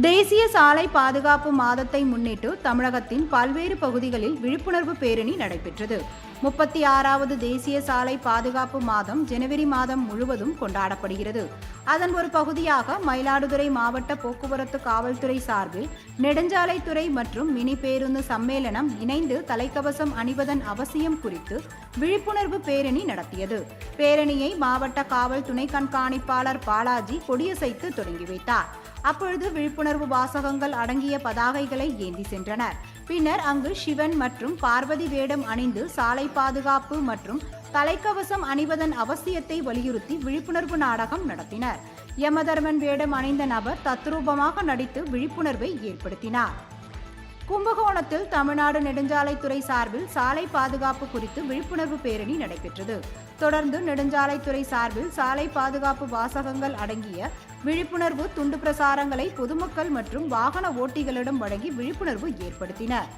தேசிய சாலை பாதுகாப்பு மாதத்தை முன்னிட்டு தமிழகத்தின் பல்வேறு பகுதிகளில் விழிப்புணர்வு பேரணி நடைபெற்றது. முப்பத்தி ஆறாவது தேசிய சாலை பாதுகாப்பு மாதம் ஜனவரி மாதம் முழுவதும் கொண்டாடப்படுகிறது. அதன் ஒரு பகுதியாக மயிலாடுதுறை மாவட்ட போக்குவரத்து காவல்துறை சார்பில் நெடுஞ்சாலைத்துறை மற்றும் மினி பேருந்து சம்மேளனம் இணைந்து தலைக்கவசம் அணிவதன் அவசியம் குறித்து விழிப்புணர்வு பேரணி நடத்தியது. பேரணியை மாவட்ட காவல் துணை கண்காணிப்பாளர் பாலாஜி கொடியசைத்து தொடங்கி வைத்தார். அப்பொழுது விழிப்புணர்வு வாசகங்கள் அடங்கிய பதாகைகளை ஏந்தி சென்றனர். பின்னர் அங்கு சிவன் மற்றும் பார்வதி வேடம் அணிந்து சாலை பாதுகாப்பு மற்றும் தலைக்கவசம் அணிவதன் அவசியத்தை வலியுறுத்தி விழிப்புணர்வு நாடகம் நடத்தினர். யமதர்மன் வேடம் அணிந்த நபர் தத்ரூபமாக நடித்து விழிப்புணர்வை ஏற்படுத்தினார். கும்பகோணத்தில் தமிழ்நாடு நெடுஞ்சாலைத்துறை சார்பில் சாலை பாதுகாப்பு குறித்து விழிப்புணர்வு பேரணி நடைபெற்றது. தொடர்ந்து நெடுஞ்சாலைத்துறை சார்பில் சாலை பாதுகாப்பு வாசகங்கள் அடங்கிய விழிப்புணர்வு துண்டு பிரசாரங்களை பொதுமக்கள் மற்றும் வாகன ஓட்டிகளிடம் வழங்கி விழிப்புணர்வு ஏற்படுத்தினர்.